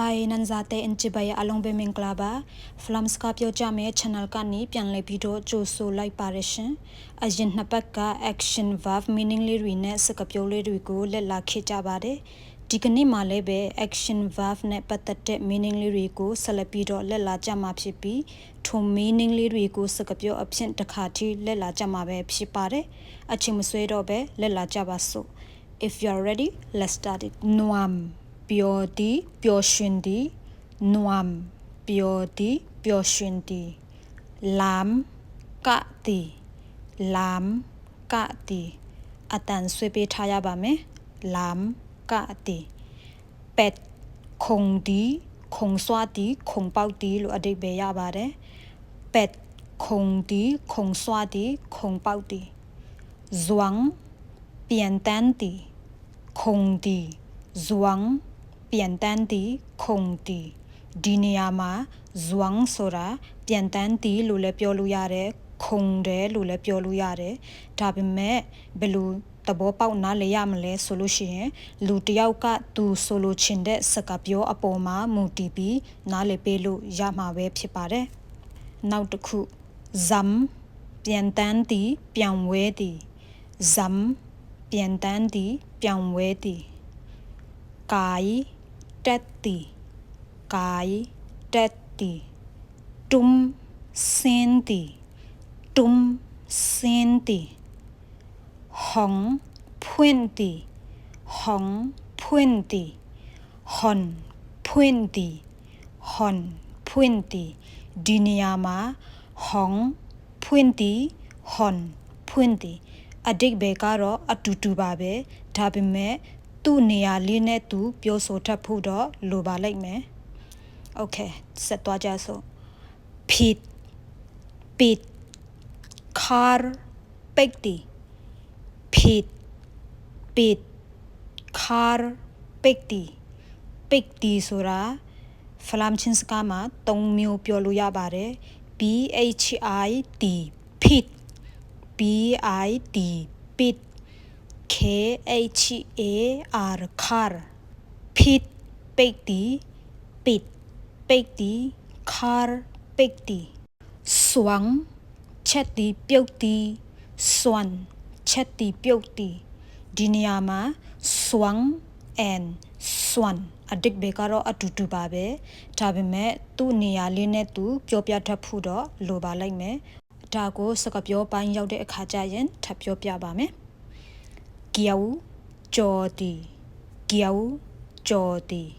Hi နန်ဇာတဲ့ inchibaya along be minglaba flams ka ပြောကြမယ့် channel ကနေပြန်လည်ပြီးတော့ကြိုဆိုလိုက်ပါရရှင်အရင်နှစ်ပတ်က action verb meaning လေးတွေနဲ့စကားပြောလေးတွေကိုလက်လာခေကြပါတယ်ဒီကနေ့မှလည်းပဲ action verb နဲ့ပတ်သက်တဲ့ meaning လေးတွေကိုဆက်လက်ပြီးတော့လက်လာကြမှာဖြစ်ပြီးထုံ meaning လေးတွေကိုစကားပြောအဖြစ်တစ်ခါထိလက်လာကြမှာပဲဖြစ်ပါတယ်အချိန်မဆွဲတော့ပဲလက်လာကြပါစို့ if you are ready let's start it noam ပျော်သည်ပျော်ရွှင်သည်နွမ်ပျော်သည်ပျော်ရွှင်သည်လမ်ကတိလမ်ကတိအတန်ဆွေးပေးထားရပါမယ်လမ်ကတိပက်ခုံဒီခုံစွာတီခုံပေါက်တီလို့အဓိပ္ပာယ်ရပါတယ်ပက်ခုံဒီခုံစွာတီခုံပေါက်တီဇွမ်ပြန်တန်တီခုံဒီဇွမ် ပြန်တန်းတီခုံတီဒီနေရာမှာဇွမ်ဆိုတာပြန်တန်းတီလို့လည်းပြောလို့ရတယ်ခုံတယ်လို့လည်းပြောလို့ရတယ်ဒါပေမဲ့ဘယ်လိုသဘောပေါက်နားလည်ရမလဲဆိုလို့ရှိရင်လူတယောက်ကသူဆိုလိုချင်တဲ့စကားပြောအပေါ်မှာမူတည်ပြီးနားလည်ပေးလို့ရမှာပဲဖြစ်ပါတယ်နောက်တစ်ခုဇမ်ပြန်တန်းတီပြန်ဝဲတီဇမ်ပြန်တန်းတီပြန်ဝဲတီကာယ တက်တီကာယတက်တီတုံစင်တီတုံစင်တီဟောင်ဖွင့်တီဟောင်ဖွင့်တီဟွန်ဖွင့်တီဟွန်ဖွင့်တီဒီနေရာမှာဟောင်ဖွင့်တီဟွန်ဖွင့်တီအတိတ်ဘယ်ကတော့အတူတူပါပဲဒါပေမဲ့ သူ့နေရာလေးနဲ့သူပြောဆိုတတ်ဖို့တော့လိုပါလိမ့်မယ်။ Okay ဆက်သွားကြစို့ pit pit car ပိတ်တီ pit pit car ပိတ်တီပိတ်တီဆိုတာဖလမ်ချင်းစကားမှာ၃မျိုးပြောလို့ရပါတယ် B H I T pit B I T pit K H A R car ဖိတ်ပိတ်တီပိတ်ပိတ်တီ car ပိတ်တီစွမ်ချက်တီပြုတ်တီစွမ်ချက်တီပြုတ်တီဒီနေရာမှာစွမ် and စွမ်အဒစ်ဘေကတော့အတူတူပါပဲဒါပေမဲ့သူ့နေရာလေးနဲ့သူပြောပြတတ်ဖို့တော့လိုပါလိမ့်မယ်ဒါကိုစကားပြောပိုင်းရောက်တဲ့အခါကျရင်ထပ်ပြောပြပါမယ် 겨우 쪼디. 겨우 쪼디.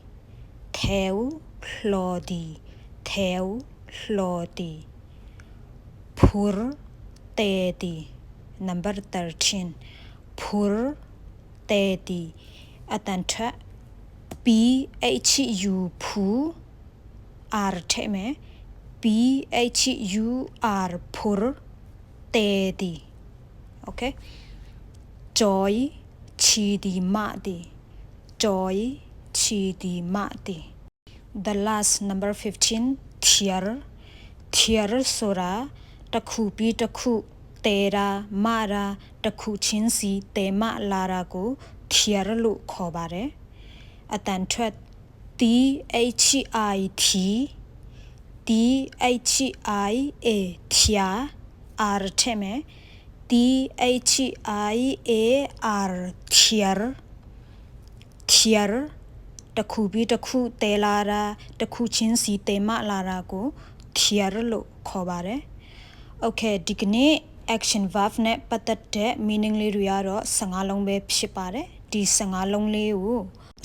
태우 플러디. 태우 플러디. 푸르 테디. number 13 푸르 테디. 아탄타 B H U P U R 테메 B H U R P U R T E D okay? Joy ချီဒီမဒီ joy ချီဒီမဒီ the last number 15 tier tier ဆိုတာတခုပြီးတခုတဲတာမတာတခုချင်းစီတဲမလာတာကို tier လို့ခေါ်ပါတယ်အတန်ထွက် T H I T T H I A ချာ R ထဲမဲ့ T H I A R tier tier တခုပြီးတခုတဲလာတာတခုချင်းစီတဲမလာတာကို tier လို့ခေါ်ပါတယ်။ Okay ဒီကနေ့ action verb နဲ့ပတ်သက်တဲ့ meaning လေးတွေကတော့15လုံးပဲဖြစ်ပါတယ်။ဒီ15လုံးလေးကို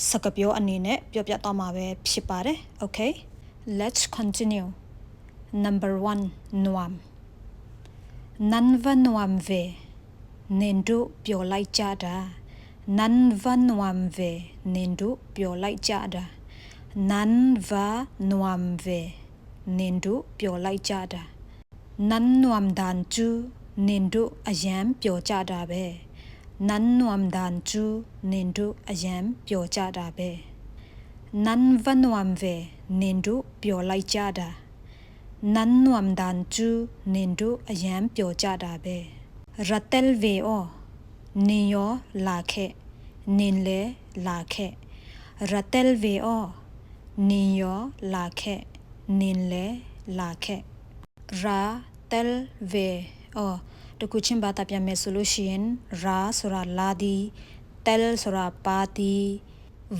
စကားပြောအနေနဲ့ပြောပြသွားမှာပဲဖြစ်ပါတယ် okay let's continue number 1 nuam နန်ဗနဝမ်ဝေနင်တို့ပြောလိုက်ကြတာနန်ဗနဝမ်ဝေနင်တို့ပြောလိုက်ကြတာနန်ဗနဝမ်ဝေနင်တို့ပြောလိုက်ကြတာနန်နဝမ်ဒန်ချူနင်တို့အယံပြောကြတာပဲနန်နဝမ်ဒန်ချူနင်တို့အယံပြောကြတာပဲနန်ဗနဝမ်ဝေနင်တို့ပြောလိုက်ကြတာ နန်နဝမ်ဒန်ချူနင်တို့အယံပြောကြတာပဲရတယ်ဝေအောနင်ရောလာခဲ့နင်လေလာခဲ့ရတယ်ဝေအောနင်ရောလာခဲ့နင်လဲလာခဲ့ရာတယ်ဝေအော်တခုချင်းဘာတာပြန်မယ်ဆိုလို့ရှိရင်ရာဆိုတာလာဒီတယ်ဆိုတာပါတီ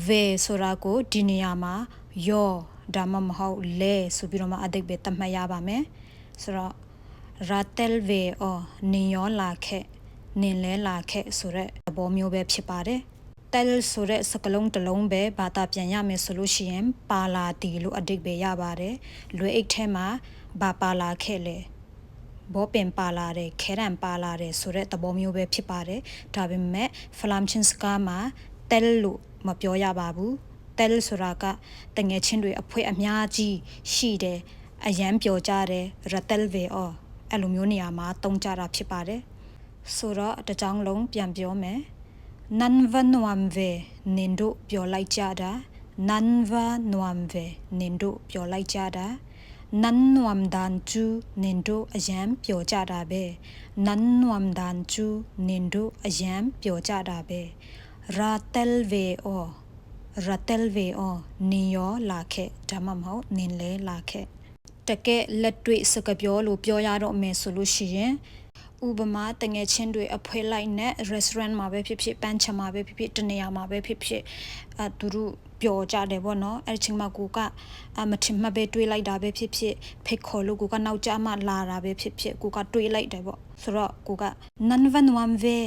ဝေဆိုတာကိုဒီနေရာမှာယော ဒါမှမဟုတ်လဲဆိုပြီးတော့မှအတိတ်ပဲတတ်မှတ်ရပါမယ်ဆိုတော့ရာတယ်ဝေအော်နင်ရောလာခဲ့နင်လဲလာခဲ့ဆိုတဲ့သဘောမျိုးပဲဖြစ်ပါတယ်တယ်ဆိုတဲ့စကလုံးတစ်လုံးပဲဘာသာပြန်ရမယ်ဆိုလို့ရှိရင်ပါလာတီလို့အတိတ်ပဲရပါတယ်လွေအိတ်ထဲမှာဘာပါလာခဲ့လဲဘောပင်ပါလာတယ်ခဲရန်ပါလာတယ်ဆိုတဲ့သဘောမျိုးပဲဖြစ်ပါတယ်ဒါပေမဲ့ဖလမ်ချင်းစကားမှာတယ်လို့မပြောရပါဘူး တယ်ဆိုတာကတငယ်ချင်းတွေအဖွဲအများကြီးရှိတယ်အရန်ပြောကြတယ်ရတယ်ဝေအော်အဲ့လိုမျိုးနေရာမှာတုံးကြတာဖြစ်ပါတယ်ဆိုတော့တကြောင်လုံးပြန်ပြောမယ်နန်ဗနဝမ်ဝေနင်တို့ပြောလိုက်ကြတာနန်ဗနဝမ်ဝေနင်တို့ပြောလိုက်ကြတာနန်နဝမ်ဒန်ချူနင်တို့အယံပြောကြတာပဲနန်နဝမ်ဒန်ချူနင်တို့အယံပြောကြတာပဲရာတယ်ဝေအော ရာတယ်ဝေအောနင်ရောလာခဲ့ဒါမှမဟုတ်နင်လဲလာခဲ့တကယ်လက်တွေ့စကားပြောလို့ပြောရတော့မယ်ဆိုလို့ရှိရင်ဥပမာတငယ်ချင်းတွေအဖွဲလိုက်နဲ့ restaurant မှာပဲဖြစ်ဖြစ်ပန်းချမှာပဲဖြစ်ဖြစ်တနေရာမှာပဲဖြစ်ဖြစ်အဲသူတို့ပျော်ကြတယ်ပေါ့နော်အဲ့ဒီချိန်မှာကိုကအမထင်မှတ်ပဲတွေးလိုက်တာပဲဖြစ်ဖြစ်ဖိတ်ခေါ်လို့ကိုကနောက်ကျမှလာတာပဲဖြစ်ဖြစ်ကိုကတွေးလိုက်တယ်ပေါ့ဆိုတော့ကိုကနန်ဗန်ဝမ်ဝေ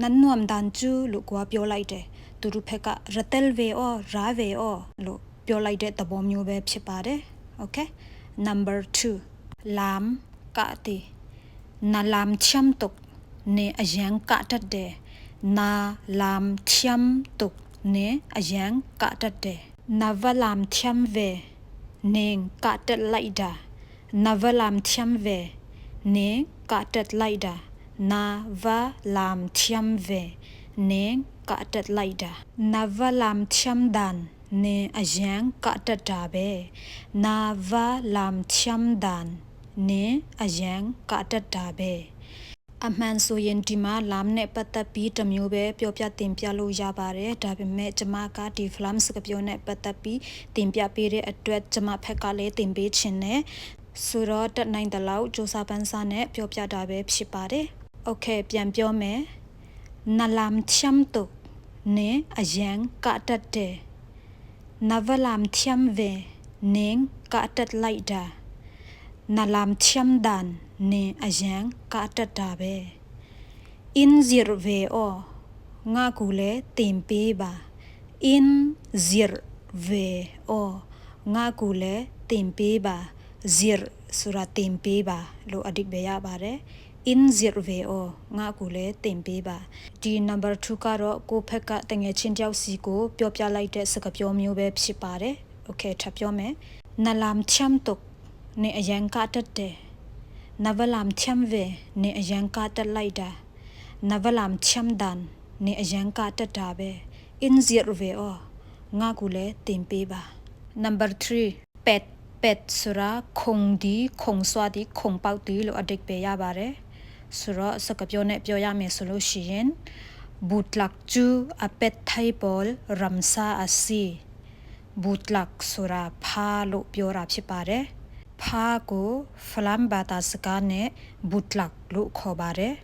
နန်နဝမ်ဒန်ချူလို့ကိုကပြောလိုက်တယ် သူတို့ဘက်က ratelve or rave or လို့ပြောလိုက်တဲ့သဘောမျိုးပဲဖြစ်ပါတယ် okay number 2 lam ka ti na lam cham tuk ne a yang ka tat de na lam cham tuk ne a yang ka tat de na va lam cham ve neng ka tat lai da na va lam cham ve ne ka tat lai da na va lam cham ve neng ka tat lai da navalam cham dan ne ajang ka tat da be navalam cham dan ne ajang ka tat da be အမှန်ဆိုရင်ဒီမှာလာမနဲ့ပတ်သက်ပြီးတမျိုးပဲပြောပြတင်ပြလို့ရပါတယ်ဒါပေမဲ့ကျမကဒီ flam စကပြောနဲ့ပတ်သက်ပြီးတင်ပြပေးတဲ့အတွက်ကျမဖက်ကလည်းတင်ပေးခြင်းနဲ့ဆိုတော့တက်နိုင်တဲ့လောက်စ조사ပန်းစားနဲ့ပြောပြတာပဲဖြစ်ပါတယ် okay ပြန်ပြောမယ်နလမ်ချမ်တု နေအယံကတတ်တဲ့ navalam thiam ve neng ka tat lai da nalam thiam dan ne ayang ka tat da be in zir ve o nga ku le tim pe ba in zir ve o nga ku le tim pe ba zir ဆိုတာတင်ပေးပါလို့အဓိပ္ပာယ်ရပါတယ် in zero ve o ငါကူလဲတင်ပေးပါဒီ number 2ကတော့ကိုဖက်ကတငယ်ချင်းတယောက်စီကိုပြောပြလိုက်တဲ့စကားပြောမျိုးပဲဖြစ်ပါတယ် okay ထပ်ပြောမယ်နလမ်ချမ်တုတ်နေအယံကတတ်တယ်နဗလမ်ချမ်ဝေနေအယံကတတ်လိုက်တာနဗလမ်ချမ်ဒန်နေအယံကတတ်တာပဲ in zero ve o ငါကူလဲတင်ပေးပါ number 3 pet pet ဆိုတာခုံဒီခုံစွာဒီခုံပေါက်ဒီလို့အဓိပ္ပာယ်ရပါတယ် ဆိုတော့စကားပြောနဲ့ပြောရမယ်ဆိုလို့ရှိရင်ဘူတလက်ချူအပက်ထိုင်ပေါ်ရမ်ဆာအစီဘူတလက်ဆိုတာဖာလို့ပြောတာဖြစ်ပါတယ်ဖာကိုဖလမ်ဘာတာစကားနဲ့ဘူတလက်လို့ခေါ်ပါတယ်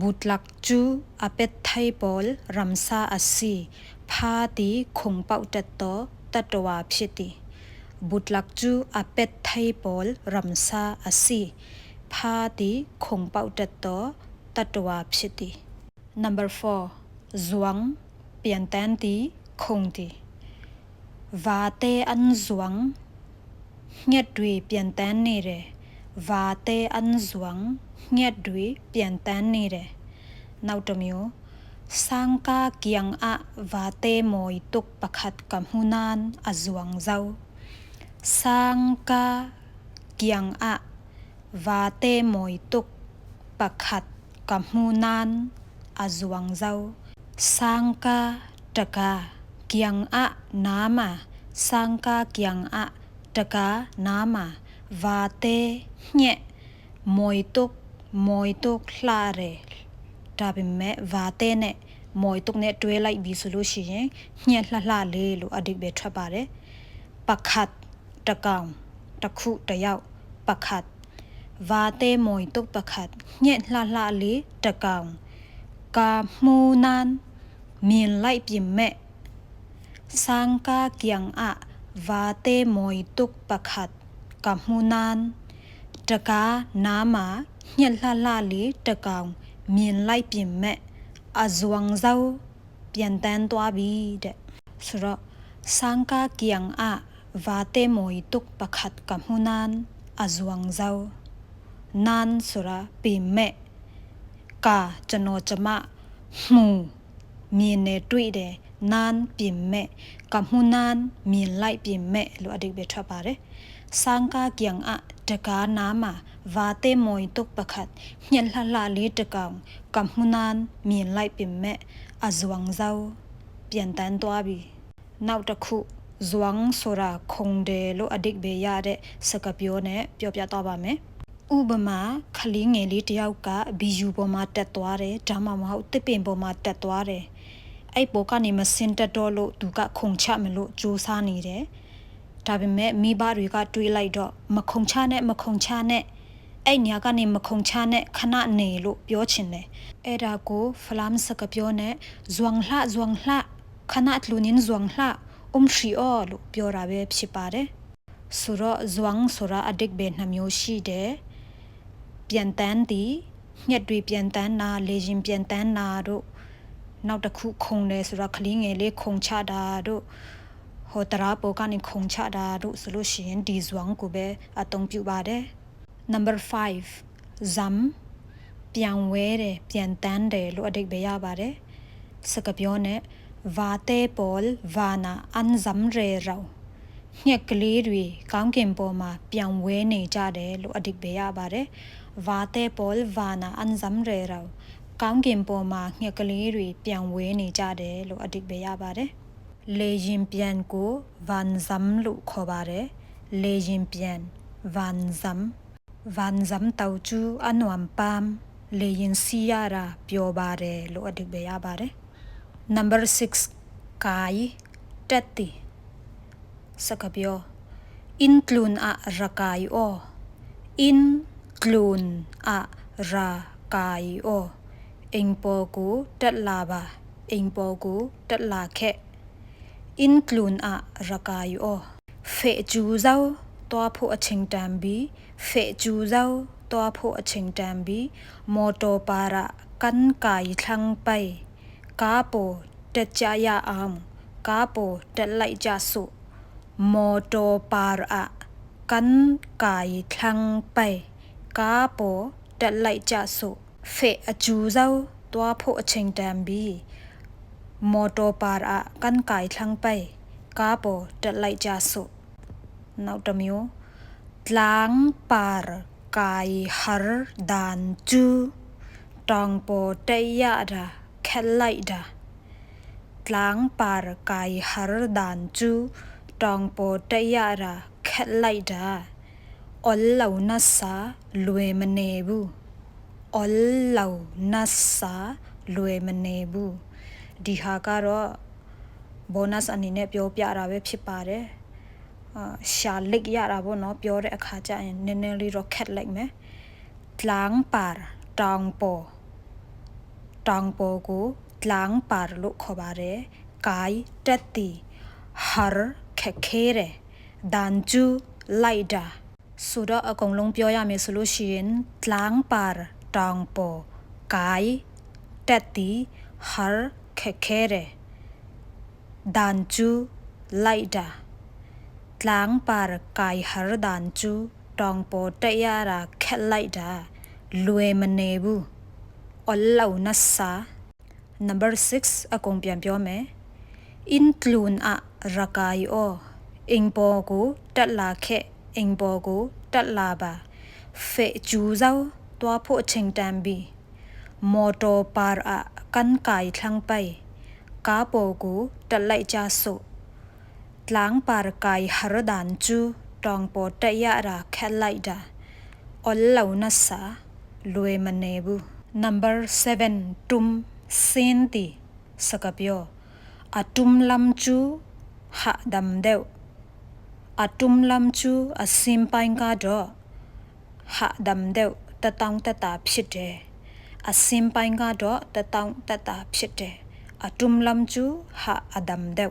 ဘူတလက်ချူအပက်ထိုင်ပေါ်ရမ်ဆာအစီဖာတီခုံပေါက်တတ်တော့တတဝါဖြစ်သည်ဘူတလက်ချူအပက်ထိုင်ပေါ်ရမ်ဆာအစီ ဖာတီခုံပေါက်တတ်တော့တတဝါဖြစ်သည် number 4 zuang ပြန်တန်းတီခုံတီဝါတဲအန်ဇွမ်ညက်တွေပြန်တန်းနေတယ်ဝါတဲအန်ဇွမ်ညက်တွေပြန်တန်းနေတယ်နောက်တစ်မျိုး sangka kiang a vate moi tuk pakhat kamhunan azuang zau sangka kiang a vate moi tuk pakhat kamhunan azuang zau sangka taka kiang a nama sangka kiang a taka nama vate nye moi tuk moi tuk hla re ဒါပေမဲ့ဗာတဲနဲ့မော်တုနဲ့တွဲလိုက်ပြီဆိုလို့ရှိရင်ညှက်လှလှလေးလို့အဓိပ္ပာယ်ထွက်ပါတယ်ပခတ်တကောင်တခုတယောက်ပခတ် và tê mồi tục bạc hạt nhện là la lý trà càng ca mu nan, miền lại bìm mẹ. Sang ca kiang ạ, và tê mồi tục bạc hạt ca mu nan. Trà cá, ná má nhện la la lý trà càng miền lại bìm mẹ. À ruộng rau biển tan toa bi đệ sro sang ca kiang a và tê mồi tục bạc khát ca mu nan. À ruộng rau နန်ဆိုတာပေမဲ့ကာကျွန်တော်ကျမမှုမြင်နေတွေ့တယ်နန်ပြင်မဲ့ကမှုနန်မြင်လိုက်ပြင်မဲ့လို့အဓိပ္ပာယ်ထွက်ပါတယ်စံကာကြံအတကာနာမဝါတေမွိတုတ်ပခတ်ညှက်လှလှလေးတကောင်ကမှုနန်မြင်လိုက်ပြင်မဲ့အဇဝံဇောပြန်တန်းသွားပြီနောက်တစ်ခုဇဝံဆိုတာခုံတယ်လို့အဓိပ္ပာယ်ရတဲ့စကားပြောနဲ့ပြောပြသွားပါမယ်။ ဥပမာခလင်းငယ်လေးတယောက်ကဘီယူပေါ်မှာတက်သွားတယ်ဒါမှမဟုတ်တစ်ပင်ပေါ်မှာတက်သွားတယ်အဲ့ပေါ်ကနေမစင်တက်တော့လို့သူကခုံချမလို့ကြိုးစားနေတယ်ဒါပေမဲ့မိဘတွေကတွေးလိုက်တော့မခုံချနဲ့မခုံချနဲ့အဲ့ညာကနေမခုံချနဲ့ခဏနေလို့ပြောချင်တယ်အဲ့ဒါကိုဖလမ်စကပြောနဲ့ဇွမ်လှဇွမ်လှခဏတ်လူနင်းဇွမ်လှအုံရှီအောလို့ပြောတာပဲဖြစ်ပါတယ်ဆိုတော့ဇွမ်ဆိုတာအဒစ်ဘယ်နှမျိုးရှိတယ် ပြန်တန်းသည်ညက်တွေပြန်တန်းနာလေရင်ပြန်တန်းနာတို့နောက်တစ်ခုခုံတယ်ဆိုတော့ကလေးငယ်လေးခုံချတာတို့ဟိုတရာပေါ်ကနေခုံချတာတို့ဆိုလို့ရှိရင်ဒီဇွမ်ကိုပဲအသုံးပြုပါတယ် number 5 zam ပြန်ဝဲတယ်ပြန်တန်းတယ်လို့အဓိပ္ပာယ်ရပါတယ်စကားပြောနဲ့ဝါတဲပေါ်ဝါနာအန်ဇမ်ရေရောညက်ကလေးတွေကောင်းကင်ပေါ်မှာပြန်ဝဲနေကြတယ်လို့အဓိပ္ပာယ်ရပါတယ် ဝါတဲပေါ်ဝါနာအန်ဇမ်ရေရောကောင်းကင်ပေါ်မှာညက်ကလေးတွေပြန်ဝဲနေကြတယ်လို့အဓိပ္ပာယ်ရပါတယ်လေရင်ပြန်ကိုဗန်ဇမ်လို့ခေါ်ပါတယ်လေရင်ပြန်ဗန်ဇမ်วันဇမ်တောက်ချူအနွမ်ပမ်လေရင်စီယာရာပြောပါတယ်လို့အဓိပ္ပာယ်ရပါတယ် number 6 ကာယတက်တီစကပြော include a rakai o include a rakai o အင်ပေါ်ကိုတက်လာပါအင်ပေါ်ကိုတက်လာခဲ့ include a rakai o ဖေကျူဇောတွားဖို့အချိန်တန်ပြီးဖေကျူဇောတွားဖို့အချိန်တန်ပြီးမော်တော်ပါရကန်ကိုင်ထန်းပိုင်ကားပေါ်တက်ကြရအောင်ကားပေါ်တက်လိုက်ကြစို့မော်တော်ပါရကန်ကိုင်ထန်းပိုင် ကားပေါ်တက်လိုက်ကြစို့ဖေအကျူဇောတွားဖို့အချိန်တန်ပြီးမော်တော်ပါရကန်ကိုင်ထန်းပိုင်ကားပေါ်တက်လိုက်ကြစို့နောက်တစ်မျိုး tlang par kai har dan chu tong po te ya da khelai da tlang par kai har dan chu tong po te ya da khelai da ol lau na sa lwe mane bu ol lau na sa lwe mane bu ဒီဟာကတော့ bonus အနေနဲ့ပြောပြတာပဲဖြစ်ပါတယ်ရှာလိတ်ရတာပေါ့နော်ပြောတဲ့အခါကျရင်နည်းနည်းလေးတော့ခက်လိုက်မယ်တလန်းပါတောင်ပေါ်တောင်ပေါ်ကိုတလန်းပါလို့ခေါ်ပါတယ်ကိုင်တက်တီဟာခက်ခဲတယ်ဒန်ကျူလိုက်တာ ဆိုတော့အကုန်လုံးပြောရမယ်ဆိုလို့ရှိရင်တလန်းပါတောင်ပေါ်ကိုင်တက်တီဟာခက်ခဲတယ်ဒန်ကျူလိုက်တာ tlang par kai har dan chu tong po te ya ra khet lai da lue mane bu ol lau na sa number 6 a kong pian pyo me include a rakai o ing po ko tat la khe ing po ko tat la ba fe chu zau twa pho ching tan bi moto par a kan kai thlang pai ka po ko tat lai cha so ตลางปาร์กายฮารดานจูตองปอตยะราแคไลดาอลลาวนัสสาลวยมันเนบู number 7ตุมเซนตีสกปยออะตุมลัมจูหะดัมเดว အတုမ်လမ်ချူအစင်ပိုင်ကတော့ဟာဒမ်ဒေတတောင်းတတာဖြစ်တယ်အစင်ပိုင်ကတော့တတောင်းတတာဖြစ်တယ်အတုမ်လမ်ချူဟာအဒမ်ဒေ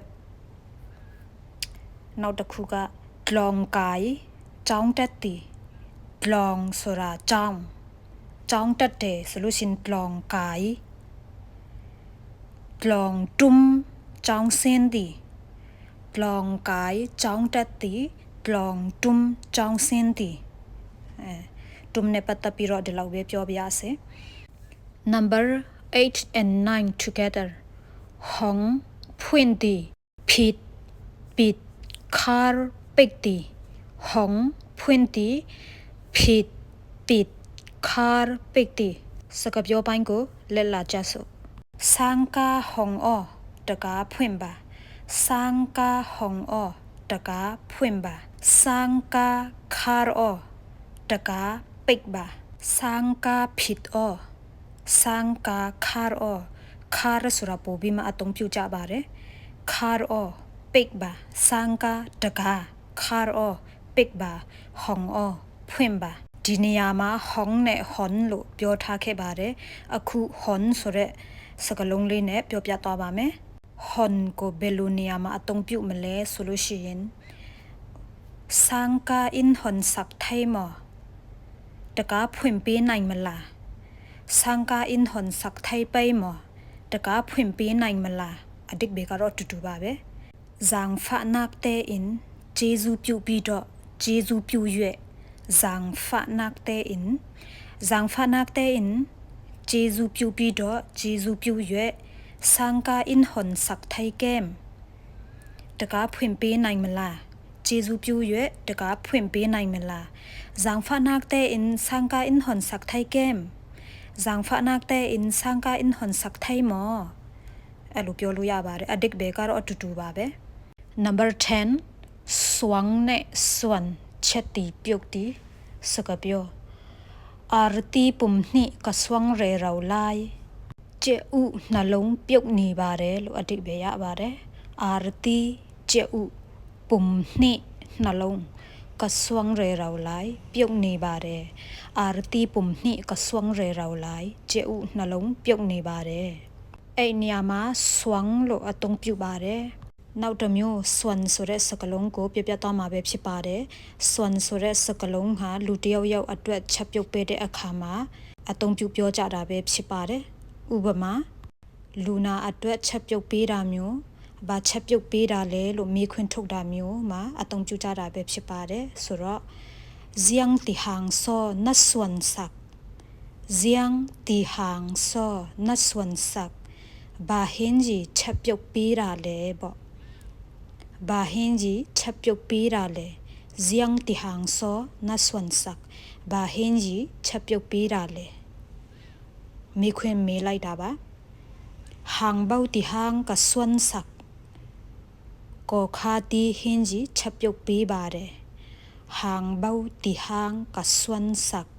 နောက်တစ်ခုကဒလောင်ကိုင်ကျောင်းတက်တီဒလောင်ဆိုတာကျောင်းကျောင်းတက်တယ်ဆိုလို့ရှင်ဒ ลองกายจ้องตัดตีลองตุ้มจ้องเส้นตีตุ้มเนี่ยปัตตปีรอเดี๋ยวเราเว็บจอบยาเส number 8 and 9 together ห้องพุ่นตีผิดปิดคาร์ปิกตีห้องพุ่นตีผิดปิดคาร์ปิกตีสกับโยปันกูเล่นลาจัสุสังกาห้องอ้อตะกาพุ่นบ่า sangka hong o taka phwem ba sangka khar o taka pek ba sangka phit o sangka khar o khar sura po bi ma atong pyu cha ba re khar o pek ba sangka taka khar o pek ba hong o phwem ba ဒီနေရာမှာ hong နဲ့ hon လို့ပြောထားခဲ့ပါတယ်အခု hon ဆိုတဲ့စကားလုံးလေးနဲ့ပြောပြသွားပါမယ် ဟွန်ကိုဘယ်လိုနေရာမှာအသုံးပြုမလဲဆိုလို့ရှိရင်စံကာအင်ဟွန် sắc ထိုင်မတကာဖွင့်ပေးနိုင်မလားစံကာအင်ဟွန် sắc ထိုင်ပေးမတကာဖွင့်ပေးနိုင်မလားအဒိတ်ဘေကတော့တူတူပါပဲဇန်ဖာနက်တဲအင်ဂျေဇူးပြုပြီးတော့ဂျေဇူးပြုရွက်ဇန်ဖာနက်တဲအင်ဇန်ဖာနက်တဲအင်ဂျေဇူးပြုပြီးတော့ဂျေဇူးပြု ရွက်စံကာအင်ဟွန် sắc ထိုင်ကမ်တကားဖွင့်ပေးနိုင်မလားဂျေဇူးပြုရွက်တကားဖွင့်ပေးနိုင်မလားဇန်ဖာနက်တဲအင်စံကာအင်ဟွန် sắc ထိုင်ကမ်ဇန်ဖာနက်တဲအင်စံကာအင်ဟွန် sắc ထိုင်မောအဲ့လိုပြောလို့ရပါတယ်အဒစ်ဘေကတော့အတူတူပါပဲ number 10 swang ne swan cheti pyokti sakapyo arti pumni ka swang re raw lai che u na long pyok ni bare lo adik be ya bare arti che u pumni na long ကဆွမ်ရေရောင်လိုက်ပြုတ်နေပါတယ်အာရတီပုံနှိကဆွမ်ရေရောင်လိုက်ကျဲဥနှလုံးပြုတ်နေပါတယ်အဲ့နေရာမှာဆွမ်လို့အသုံးပြုပါတယ်နောက်တစ်မျိုး swan ဆိုတဲ့စကလုံးကိုပြပြသွားမှာပဲဖြစ်ပါတယ် swan ဆိုတဲ့စကလုံးဟာလူတယောက်ယောက်အတွက်ချက်ပြုတ်ပေးတဲ့အခါမှာအသုံးပြုပြောကြတာပဲဖြစ်ပါတယ် ဥပမာလူနာအတွက်ချက်ပြုတ်ပေးတာမျိုးဘာချက်ပြုတ်ပေးတာလဲလို့မေးခွန်းထုတ်တာမျိုးမှာအသုံးပြုကြတာပဲဖြစ်ပါတယ်ဆိုတော့ ziang ti hang so na swan sak ziang ti hang so na swan sak ဘာဟင်းကြီးချက်ပြုတ်ပေးတာလဲပေါ့ဘာဟင်းကြီးချက်ပြုတ်ပေးတာလဲဇီယန်တီဟန်ဆောနဆွန်ဆက်ဘာဟင်းကြီးချက်ပြုတ်ပေးတာလဲ မိခွင်မေးလိုက်တာပါဟန်ဘောက်တီဟန်ကဆွန်ဆက်ကိုခါတီဟင်းကြီးချက်ပြုတ်ပေးပါတယ်ဟန်ဘောက်တီဟန်ကဆွန်ဆက်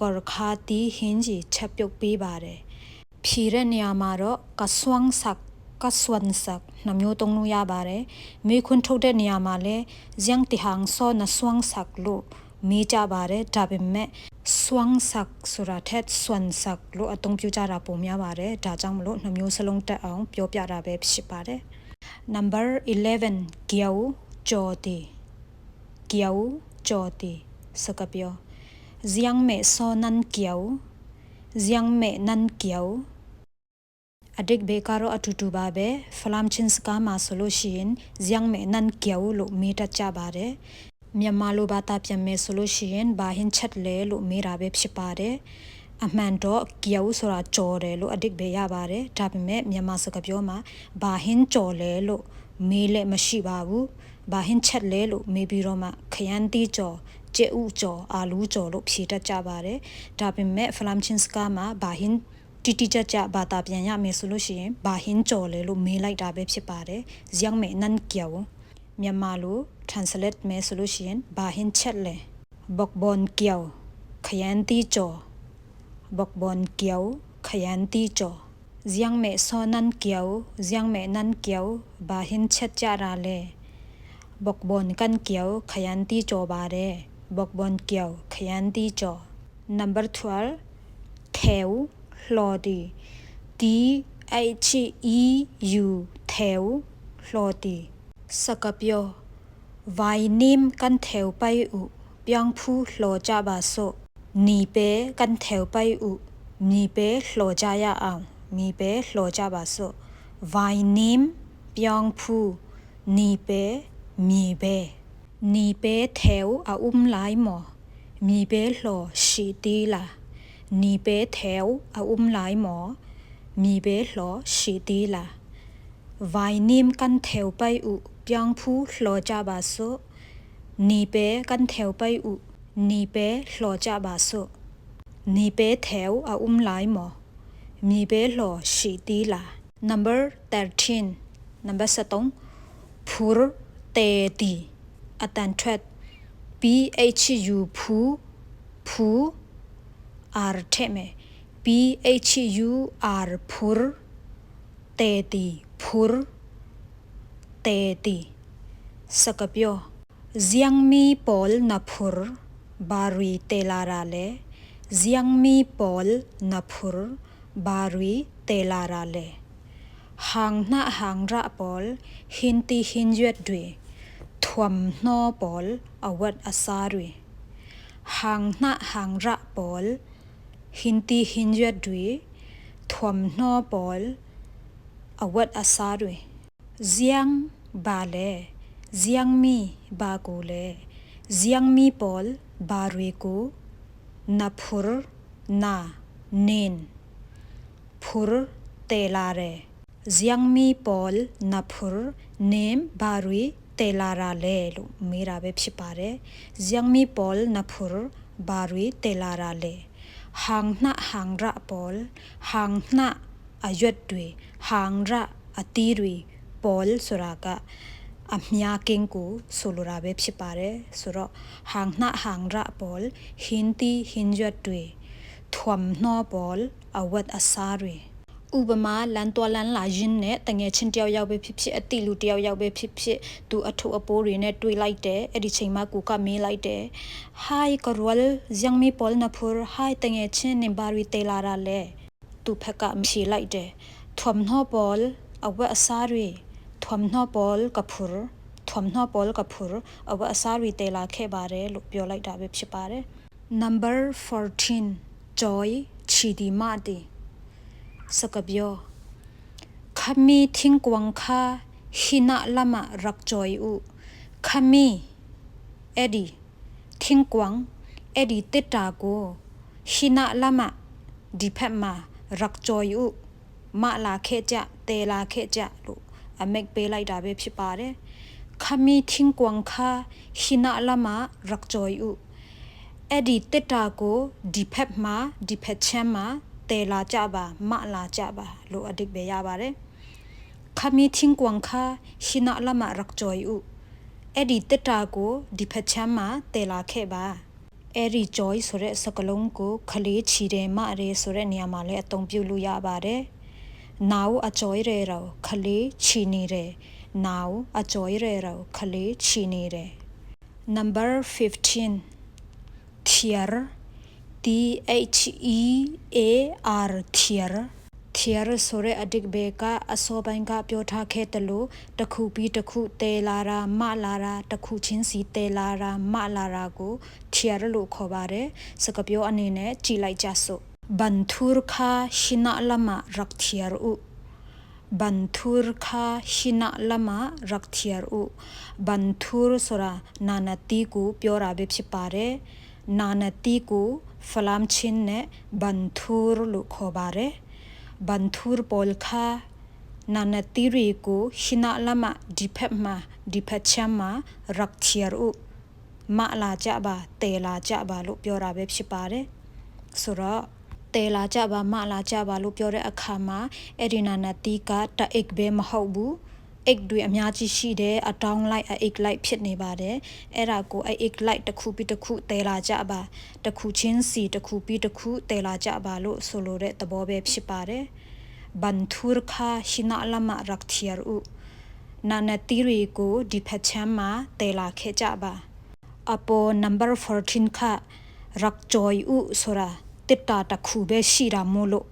ကောခါတီဟင်းကြီးချက်ပြုတ်ပေးပါတယ်ဖြီတဲ့နေရာမှာတော့ကဆွန်ဆက်ကဆွန်ဆက်နှမျိုးသုံးလို့ရပါတယ်မိခွန်းထုတ်တဲ့နေရာမှာလဲဇန်တီဟန်ဆောနဆွန်ဆက်လို့ မိကြပါတယ်ဒါပေမဲ့ဆွန်ဆက်ဆိုတာထက်ဆွန်ဆက်လို့အသုံးပြုကြတာပုံများပါတယ်ဒါကြောင့်မလို့နှမျိုးစလုံးတက်အောင်ပြောပြတာပဲဖြစ်ပါတယ် number 11 gyao jodi gyao jodi စကပြော ziang me so nan gyao ziang me nan gyao အဒိတ်ဘေကာရောအတူတူပါပဲဖလမ်ချင်းစကားမှာဆိုလို့ရှိရင်ဇယံမဲနန်ကျော်လို့မေးတတ်ကြပါတယ် မြန်မာလိုဘာသာပြန်မယ်ဆိုလို့ရှိရင်ဘာဟင်ချက်လဲလို့မေးတာပဲဖြစ်ပါတယ်အမှန်တော့ကျော်ဆိုတာကြော်တယ်လို့အဒိတ်ဘေရပါတယ်ဒါပေမဲ့မြန်မာစကားပြောမှာဘာဟင်ကြော်လဲလို့မေးလည်းမရှိပါဘူးဘာဟင်ချက်လဲလို့မေးပြီးတော့မှခရမ်းတီးကြော်ကျဲဥကြော်အာလူးကြော်လို့ဖြေတတ်ကြပါတယ်ဒါပေမဲ့ဖလမ်ချင်းစကားမှာဘာဟင်တိတိကျကျဘာသာပြန်ရမယ်ဆိုလို့ရှိရင်ဘာဟင်းကြော်လဲလို့မေးလိုက်တာပဲဖြစ်ပါတယ်ဇယံမဲနန်ကျော်မြန်မာလို translate me solution ba hin chat le bok bon kiao khayan ti cho bok bon kiao khayan ti cho ziang me so nan kiao ziang me nan kiao ba hin chat cha ra le bok bon kan kiao khayan ti cho ba re bok bon kiao khayan ti cho number 12 theo lo di t h e u theo lo di sakapyo ไวนิมกันแถวไปอุเปียงผู้หลอจาบาโซนีเปกันแถวไปอุมีเปหลอจายาအောင်มีเปหลอจาบาโซไวนิมเปียงผู้นีเปมีเปนีเปแถวอาอุ้มหลายหมอมีเปหลอชีตีลานีเปแถวอาอุ้มหลายหมอมีเปหลอชีตีลาไวนิมกันแถวไปอุ เปียงพูหลอจาบาโซนีเปกันแถวไปอุนีเปหลอจาบาโซนีเปแถวอาอุ้มหลายหมอมีเปหลอสีตีลา number 13 number สตงพูรเตตีอาตันทรด p h u พูพูอาร์เทเม p h u r พูรเตตีพูร teti. Sakapyo, ziyangmi pol naphur barui telarale, ziyangmi pol naphur barui telarale. Hang na hang ra pol hinti hinjuet dui, thuam no pol awat asarui. Hang na hang ra pol hinti hinjuet dui, thuam no pol awat asarui. Ziyang ဘာလဲဇီယန်မီဘာကိုလဲဇီယန်မီပေါ်ဘာရီကိုနဖူရနာနင်းဖူရတေလာရဲဇီယန်မီပေါ်နဖူရနင်းဘာရီတေလာရာလဲလို့မေးတာပဲဖြစ်ပါတယ်ဇီယန်မီပေါ်နဖူရဘာရီတေလာရာလဲဟန်နာဟန်ရပေါ်ဟန်နာအယွတ်တွေဟန်ရအတီတွေ ပေါလ်ဆိုတာကအမြာကင်းကိုဆိုလိုတာပဲဖြစ်ပါတယ်ဆိုတော့ဟန်နှဟန်ရပေါလ်ဟင်တီဟင်ယွတ်တွေထွမ်နောပေါလ်အဝတ်အစားတွေဥပမာလန်တော်လန်လာရင်းနဲ့တငယ်ချင်းတယောက်ယောက်ပဲဖြစ်ဖြစ်အတိလူတယောက်ယောက်ပဲဖြစ်ဖြစ်သူအထုပ်အပိုးတွေနဲ့တွေ့လိုက်တယ်အဲ့ဒီချိန်မှာကိုကမေးလိုက်တယ် Hi Karwal Jiangmi Paul Napur Hi တငယ်ချင်းနေဘာရီတေလာရလဲသူဖက်ကဖြေလိုက်တယ်ထွမ်နောပေါ်အဝတ်အစားတွေ ทอมนอปอลกับพุรทอมนอปอลกับพุรอวสารีเตลาเคบาเรลุเปียวไลดาเว็บชิปาเร number 14 joy chidi madi sakabyo khami thing kwang kha hina lama rak joy u khami edi thing kwang edi teta go hina lama diphat ma rak joy u ma la khe ja te la khe ja lu မလာခဲ့ကြတဲလာခဲ့ကြလို့အမက်ပေးလိုက်တာပဲဖြစ်ပါတယ်ခမီချင်းကွန်ခါဟိနာလာမရက်ကြော်ယူအဲ့ဒီတစ်တာကိုဒီဖက်မှာဒီဖက်ချမ်းမှာတဲလာကြပါမလာကြပါလို့အဓိပ္ပာယ်ရပါတယ်ခမီချင်းကွန်ခါရှိနာလမရက်ကြွိဥအဲ့ဒီတက်တာကိုဒီဖက်ချမ်းမှာတဲလာခဲ့ပါအဲ့ဒီ joy ဆိုတဲ့စကလုံးကိုခလေးချီတယ်မရဲဆိုတဲ့နေရာမှာလည်းအသုံးပြုလို့ရပါတယ်။ နာဝအကြောရရတော့ခလေးချီနေတယ်။နာဝအကြောရရတော့ခလေးချီနေတယ်။ number 15 tier T H E A R tier tier ဆိုတဲ့အဓိပ္ပာယ်ကအစောပိုင်းကပြောထားခဲ့တယ်လို့တစ်ခုပြီးတစ်ခုတဲလာတာမလာတာတစ်ခုချင်းစီတဲလာတာမလာတာကို tier လို့ခေါ်ပါတယ်စကားပြောအနေနဲ့ကြည်လိုက်ကြစို့ ဘန်ထူရခါရှိနာလမရက် tier ဥဘန်ထူရခါရှိနာလမရက် tier ဥဘန်ထူရဆိုတာနာနတီကိုပြောတာပဲဖြစ်ပါတယ်နာနတီကိုဖလမ်ချင်းနဲ့ဘန်ထူရလို့ခေါ်ပါတယ်ဘန်ထူရပေါ်ခါနာနတီရီကိုရှိနာလမဒီဖက်မှာဒီဖက်ချမ်းမှာရက်ချီရူမလာကြပါတဲလာကြပါလို့ပြောတာပဲဖြစ်ပါတယ်ဆိုတော့ တဲလာကြပါမလာကြပါလို့ပြောတဲ့အခါမှာအဲ့ဒီနာနတီကတအိတ်ပဲမဟုတ်ဘူးအိတ်တွေအများကြီးရှိတယ်အတောင်းလိုက်အိတ်လိုက်ဖြစ်နေပါတယ်အဲ့ဒါကိုအိတ်လိုက်တစ်ခုပြီးတစ်ခုတဲလာကြပါတစ်ခုချင်းစီတစ်ခုပြီးတစ်ခုတဲလာကြပါလို့ဆိုလိုတဲ့သဘောပဲဖြစ်ပါတယ်ဘန်ထူရခါရှိနာလမရက်တီယာရူနာနတီတွေကိုဒီဖက်ချမ်းမှာတဲလာခဲ့ကြပါအပေါ် number 14ခရက်ဂျိုဥဆိုတာ တစ်တာတစ်ခုပဲရှိတာမို့လို့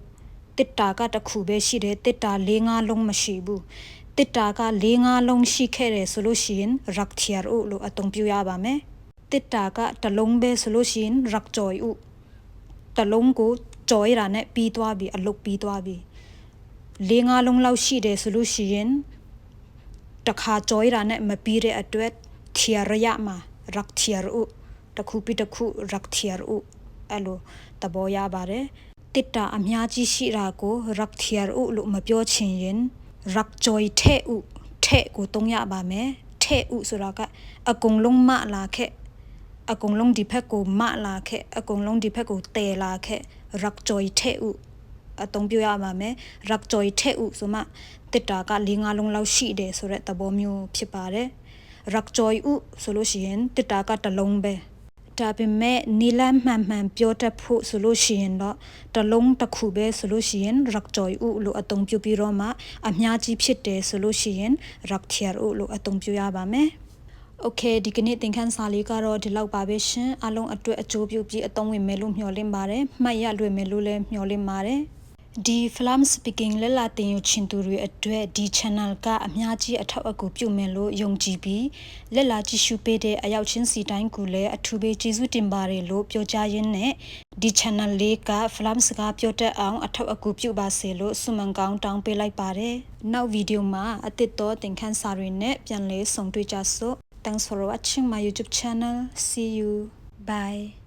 တစ်တာကတစ်ခုပဲရှိတယ်တစ်တာ၄၅လုံးမရှိဘူးတစ်တာက၄၅လုံးရှိခဲ့တယ်ဆိုလို့ရှိရင်ရက်ချီယာဥလို့အသုံးပြုရပါမယ်တစ်တာကတစ်လုံးပဲဆိုလို့ရှိရင်ရက်ဂျိုဥတစ်လုံးကိုကြော်ရတာနဲ့ပြီးသွားပြီအလုတ်ပြီးသွားပြီ၄၅လုံးလောက်ရှိတယ်ဆိုလို့ရှိရင်တခါကြော်ရတာနဲ့မပြီးတဲ့အတွက်ထီရရမှာရက်ထီရဥတစ်ခုပြီးတစ်ခုရက်ထီရဥ အဲ့လိုသဘောရပါတယ်တစ်တာအများကြီးရှိတာကိုရက်ထီရဥလို့မပြောချင်ရင်ရက်ဂျိုထဲဥထဲကိုတုံးရပါမယ်ထဲဥဆိုတာကအကုန်လုံးမလာခဲ့အကုန်လုံးဒီဘက်ကိုမလာခဲ့အကုန်လုံးဒီဘက်ကိုတဲလာခဲ့ရက်ဂျိုထဲဥအသုံးပြရပါမယ်ရက်ဂျိုထဲဥဆိုမှတစ်တာက၄၅လုံးလောက်ရှိတယ်ဆိုတဲ့သဘောမျိုးဖြစ်ပါတယ်ရက်ဂျိုဥဆိုလို့ရှိရင်တစ်တာကတစ်လုံးပဲ ဒါပေမဲ့နီလန်မှန်မှန်ပြောတတ်ဖို့ဆိုလို့ရှိရင်တော့တလုံးတစ်ခုပဲဆိုလို့ရှိရင်ရက်ဂျိုဥလို့အသုံးပြုပြီးတော့မှအများကြီးဖြစ်တယ်ဆိုလို့ရှိရင်ရက်ထီယာဥလို့အသုံးပြုရပါမယ်โอเคဒီကနေ့သင်ခန်းစာလေးကတော့ဒီလောက်ပါပဲရှင်အလုံးအတွက်အကျိုးပြုပြီးအသုံးဝင်မယ်လို့မျှော်လင့်ပါတယ်မှတ်ရလွယ်မယ်လို့လည်းမျှော်လင့်ပါတယ် ဒီ Flam Speaking လက်လာတင်ယူချင်သူတွေအတွက်ဒီ channel ကအများကြီးအထောက်အကူပြုမယ်လို့ယုံကြည်ပြီးလက်လာကြည့်ရှုပေးတဲ့အရောက်ချင်းစီတိုင်းကူလည်းအထူးပဲကျေးဇူးတင်ပါတယ်လို့ပြောကြားရင်းနဲ့ဒီ channel လေးက Flam စကားပြောတတ်အောင်အထောက်အကူပြုပါစေလို့ဆုမွန်ကောင်းတောင်းပေးလိုက်ပါတယ်။နောက်ဗီဒီယိုမှာအသစ်တော့သင်ခန်းစာတွေနဲ့ပြန်လည်ဆုံတွေ့ကြစို့ Thanks for watching my YouTube channel. See you. Bye.